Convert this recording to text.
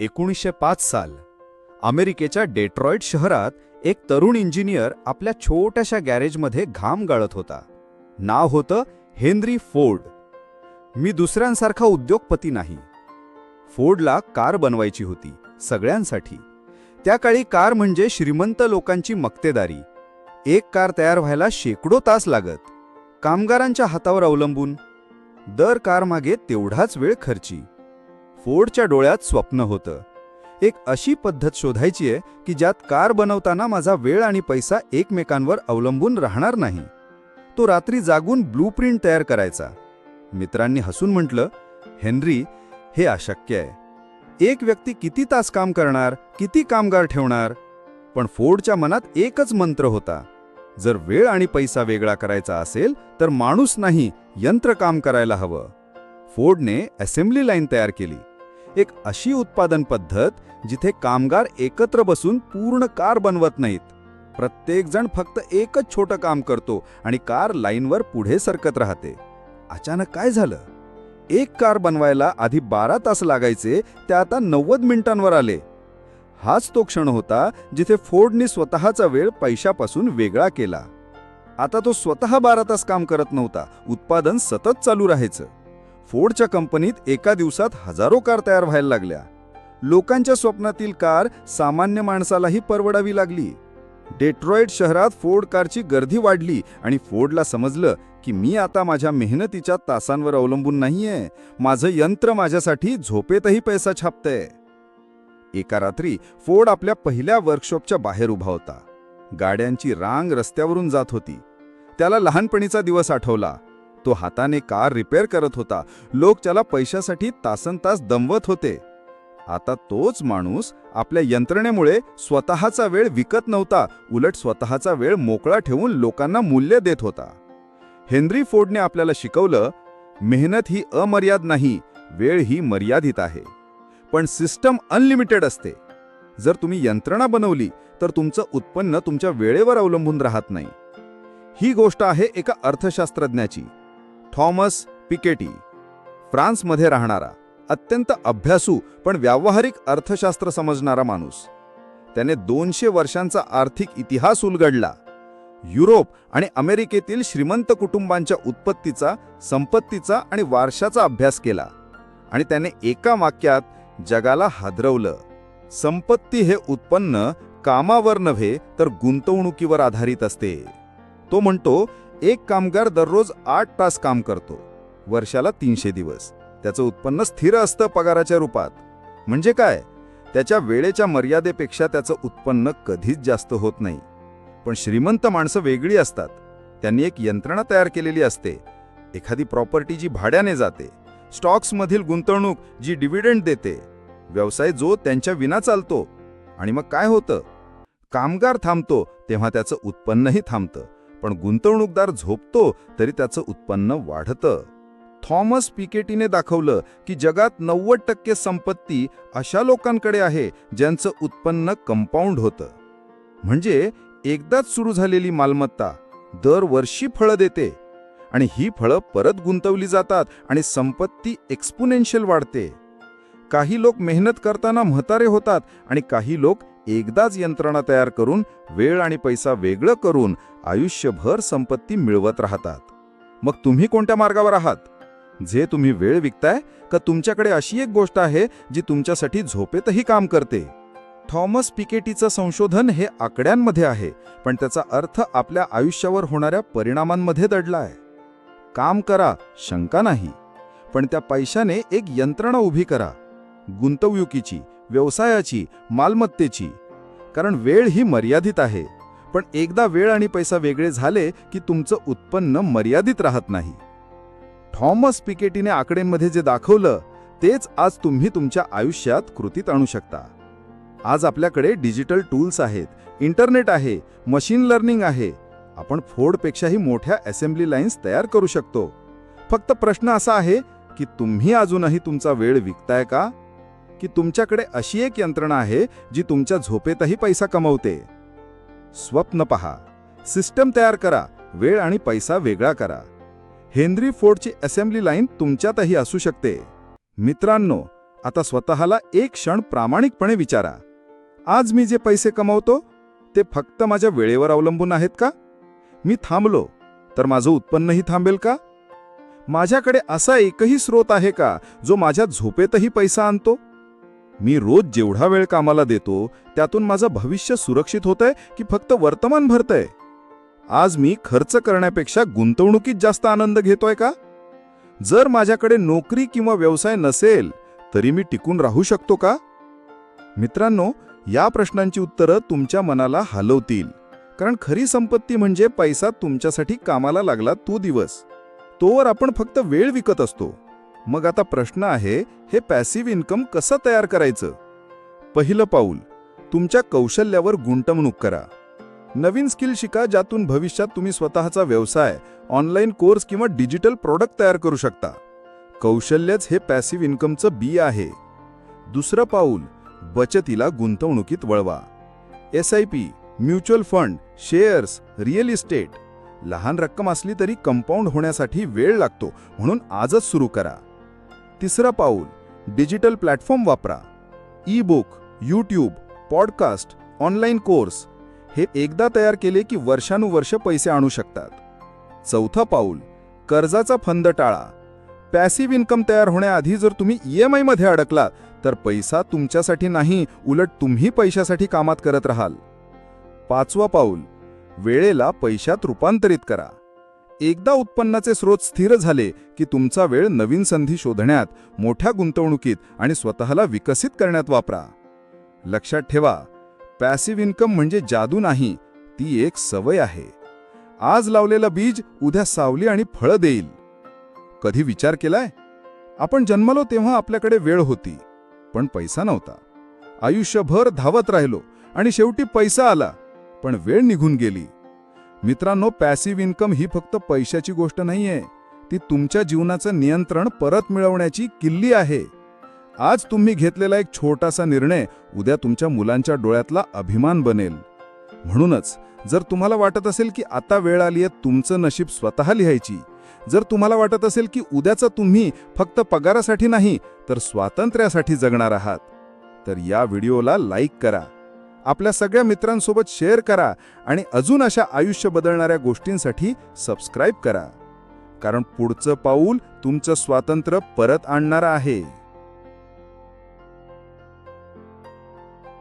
एकोणीसशे पाच साल. अमेरिकेच्या डेट्रॉईट शहरात एक तरुण इंजिनियर आपल्या छोट्याशा गॅरेजमध्ये घाम गाळत होता. नाव होतं हेनरी फोर्ड. मी दुसऱ्यांसारखा उद्योगपती नाही. फोर्डला कार बनवायची होती सगळ्यांसाठी. त्या काळी कार म्हणजे श्रीमंत लोकांची मक्तेदारी. एक कार तयार व्हायला शेकडो तास लागत. कामगारांच्या हातावर अवलंबून. दर कारमागे तेवढाच वेळ खर्ची. फोर्डच्या डोळ्यात स्वप्न होतं. एक अशी पद्धत शोधायची आहे की ज्यात कार बनवताना माझा वेळ आणि पैसा एकमेकांवर अवलंबून राहणार नाही. तो रात्री जागून ब्लूप्रिंट तयार करायचा. मित्रांनी हसून म्हटलं हेनरी हे अशक्य आहे. एक व्यक्ती किती तास काम करणार किती कामगार ठेवणार? पण फोर्डच्या मनात एकच मंत्र होता. जर वेळ आणि पैसा वेगळा करायचा असेल तर माणूस नाही यंत्र काम करायला हवं. फोर्डने असेंब्ली लाईन तयार केली. एक अशी उत्पादन पद्धत जिथे कामगार एकत्र बसून पूर्ण कार बनवत नाहीत. प्रत्येकजण फक्त एकच छोटं काम करतो आणि कार लाईनवर पुढे सरकत राहते. अचानक काय झालं? एक कार बनवायला आधी बारा तास लागायचे ते आता नव्वद मिनिटांवर आले. हाच तो क्षण होता जिथे फोर्डने स्वतःचा वेळ पैशापासून वेगळा केला. आता तो स्वतः बारा तास काम करत नव्हता. उत्पादन सतत चालू राहायचं. फोर्डच्या कंपनीत एका दिवसात हजारो कार तयार व्हायला लागल्या. लोकांच्या स्वप्नातील कार सामान्य माणसालाही परवडावी लागली. डेट्रॉईट शहरात फोर्ड कारची गर्दी वाढली आणि फोर्डला समजलं की मी आता माझ्या मेहनतीच्या तासांवर अवलंबून नाहीये. माझं यंत्र माझ्यासाठी झोपेतही पैसा छापतंय. एका रात्री फोर्ड आपल्या पहिल्या वर्कशॉपच्या बाहेर उभा होता. गाड्यांची रांग रस्त्यावरून जात होती. त्याला लहानपणीचा दिवस आठवला. तो हाताने कार रिपेअर करत होता. लोक त्याला पैशासाठी तासनतास दमवत होते. आता तोच माणूस आपल्या यंत्रणेमुळे स्वतःचा वेळ विकत नव्हता. उलट स्वतःचा वेळ मोकळा ठेवून लोकांना मूल्य देत होता. हेनरी फोर्डने आपल्याला शिकवलं मेहनत ही अमर्याद नाही वेळ ही मर्यादित आहे. पण सिस्टम अनलिमिटेड असते. जर तुम्ही यंत्रणा बनवली तर तुमचं उत्पन्न तुमच्या वेळेवर अवलंबून राहत नाही. ही गोष्ट आहे एका अर्थशास्त्रज्ञाची. थॉमस पिकेटी फ्रान्समध्ये राहणारा अत्यंत अभ्यासू पण व्यावहारिक अर्थशास्त्र समजणारा माणूस. त्याने दोनशे वर्षांचा आर्थिक इतिहास उलगडला. युरोप आणि अमेरिकेतील श्रीमंत कुटुंबांच्या उत्पत्तीचा संपत्तीचा आणि वारशाचा अभ्यास केला आणि त्याने एका वाक्यात जगाला हादरवलं. संपत्ती हे उत्पन्न कामावर नव्हे तर गुंतवणुकीवर आधारित असते. तो म्हणतो एक कामगार दररोज आठ तास काम करतो. वर्षाला तीनशे दिवस. त्याचं उत्पन्न स्थिर असतं पगाराच्या रूपात. म्हणजे काय? त्याच्या वेळेच्या मर्यादेपेक्षा त्याचं उत्पन्न कधीच जास्त होत नाही. पण श्रीमंत माणसं वेगळी असतात. त्यांनी एक यंत्रणा तयार केलेली असते. एखादी प्रॉपर्टी जी भाड्याने जाते. स्टॉक्समधील गुंतवणूक जी डिव्हिडंड देते. व्यवसाय जो त्यांच्या विना चालतो. आणि मग काय होतं? कामगार थांबतो तेव्हा त्याचं उत्पन्नही थांबतं. पण गुंतवणूकदार झोपतो तरी त्याचं उत्पन्न वाढतं. थॉमस पिकेटीने दाखवलं की जगात नव्वद टक्के संपत्ती अशा लोकांकडे आहे ज्यांचं उत्पन्न कंपाऊंड होतं. म्हणजे एकदाच सुरू झालेली मालमत्ता दरवर्षी फळं देते आणि ही फळं परत गुंतवली जातात आणि संपत्ती एक्सपोनेन्शियल वाढते. काही लोक मेहनत करताना म्हातारे होतात आणि काही लोक एकदाच यंत्रणा तयार करून वेळ आणि पैसा वेगळं करून आयुष्यभर संपत्ती मिळवत राहतात. मग तुम्ही कोणत्या मार्गावर आहात? जे तुम्ही वेळ विकताय का तुमच्याकडे अशी एक गोष्ट आहे जी तुमच्यासाठी झोपेतही काम करते? थॉमस पिकेटीचं संशोधन हे आकड्यांमध्ये आहे पण त्याचा अर्थ आपल्या आयुष्यावर होणाऱ्या परिणामांमध्ये दडला आहे काम करा शंका नाही पण त्या पैशाने एक यंत्रणा उभी करा. गुंतवणुकीची व्यवसायाची मालमत्तेची. कारण वेळ ही मर्यादित आहे. पण एकदा वेळ आणि पैसा वेगळे झाले की तुमचं उत्पन्न मर्यादित राहत नाही. थॉमस पिकेटीने आकडेमध्ये जे दाखवलं तेच आज तुम्ही तुमच्या आयुष्यात कृतीत आणू शकता. आज आपल्याकडे डिजिटल टूल्स आहेत इंटरनेट आहे मशीन लर्निंग आहे. आपण फोर्डपेक्षाही मोठ्या असेंब्ली लाईन्स तयार करू शकतो. फक्त प्रश्न असा आहे की तुम्ही अजूनही तुमचा वेळ विकताय का? की तुमच्याकडे अशी एक यंत्रणा आहे जी तुमच्या झोपेतही पैसा कमवते. स्वप्न पहा. सिस्टम तयार करा. वेळ आणि पैसा वेगळा करा. हेनरी फोर्डची असेंब्ली लाईन तुमच्यातही असू शकते. मित्रांनो आता स्वतःला एक क्षण प्रामाणिकपणे विचारा. आज मी जे पैसे कमवतो ते फक्त माझ्या वेळेवर अवलंबून आहेत का? मी थांबलो. तर माझं उत्पन्नही थांबेल का? माझ्याकडे असा एकही स्रोत आहे का जो माझ्या झोपेतही पैसा आणतो? मी रोज जेवढा वेळ कामाला देतो त्यातून माझं भविष्य सुरक्षित होतंय की फक्त वर्तमान भरतंय? आज मी खर्च करण्यापेक्षा गुंतवणुकीत जास्त आनंद घेतोय का? जर माझ्याकडे नोकरी किंवा व्यवसाय नसेल तरी मी टिकून राहू शकतो का? मित्रांनो या प्रश्नांची उत्तरं तुमच्या मनाला हलवतील. कारण खरी संपत्ती म्हणजे पैसा तुमच्यासाठी कामाला लागला तो दिवस. तोवर आपण फक्त वेळ विकत असतो. मग आता प्रश्न आहे हे पॅसिव्ह इन्कम कसं तयार करायचं? पहिलं पाऊल तुमच्या कौशल्यावर गुंतवणूक करा. नवीन स्किल शिका ज्यातून भविष्यात तुम्ही स्वतःचा व्यवसाय ऑनलाईन कोर्स किंवा डिजिटल प्रॉडक्ट तयार करू शकता. कौशल्यच हे पॅसिव्ह इन्कमचं बी आहे. दुसरं पाऊल बचतीला गुंतवणुकीत वळवा. S I P mutual fund shares real estate लहान रक्कम असली तरी कंपाऊंड होण्यासाठी वेळ लागतो म्हणून आजच सुरू करा. तिसरं पाऊल डिजिटल प्लॅटफॉर्म वापरा. E book YouTube podcast online course हे एकदा तयार केले की वर्षानुवर्ष पैसे आणू शकतात. चौथं पाऊल कर्जाचा फंद टाळा. पॅसिव्ह इन्कम तयार होण्याआधी जर तुम्ही ई एम आयमध्ये अडकलात तर पैसा तुमच्यासाठी नाही उलट तुम्ही पैशासाठी कामात करत राहाल. पाचवा पाऊल वेळेला पैशात रूपांतरित करा. एकदा उत्पन्नाचे स्रोत स्थिर झाले की तुमचा वेळ नवीन संधी शोधण्यात मोठ्या गुंतवणुकीत आणि स्वतःला विकसित करण्यात वापरा. लक्षात ठेवा पॅसिव्ह इन्कम म्हणजे जादू नाही ती एक सवय आहे. आज लावलेलं बीज उद्या सावली आणि फळं देईल. कधी विचार केलाय? आपण जन्मलो तेव्हा आपल्याकडे वेळ होती पण पैसा नव्हता. आयुष्यभर धावत राहिलो आणि शेवटी पैसा आला पण वेळ निघून गेली. मित्रांनो पॅसिव्ह इन्कम ही फक्त पैशाची गोष्ट नाहीये. ती तुमच्या जीवनाचं नियंत्रण परत मिळवण्याची किल्ली आहे. आज तुम्ही घेतलेला एक छोटासा निर्णय उद्या तुमच्या मुलांच्या डोळ्यातला अभिमान बनेल. म्हणूनच जर तुम्हाला वाटत असेल की आता वेळ आली आहे तुमचं नशीब स्वतः लिहायची जर तुम्हाला वाटत असेल की उद्याचा तुम्ही फक्त पगारासाठी नाही तर स्वातंत्र्यासाठी जगणार आहात तर या व्हिडिओला लाईक करा. आपल्या सगळ्या मित्रांसोबत शेअर करा आणि अजून अशा आयुष्य बदलणाऱ्या गोष्टींसाठी सबस्क्राईब करा. कारण पुढचं पाऊल तुमचं स्वातंत्र्य परत आणणारं आहे.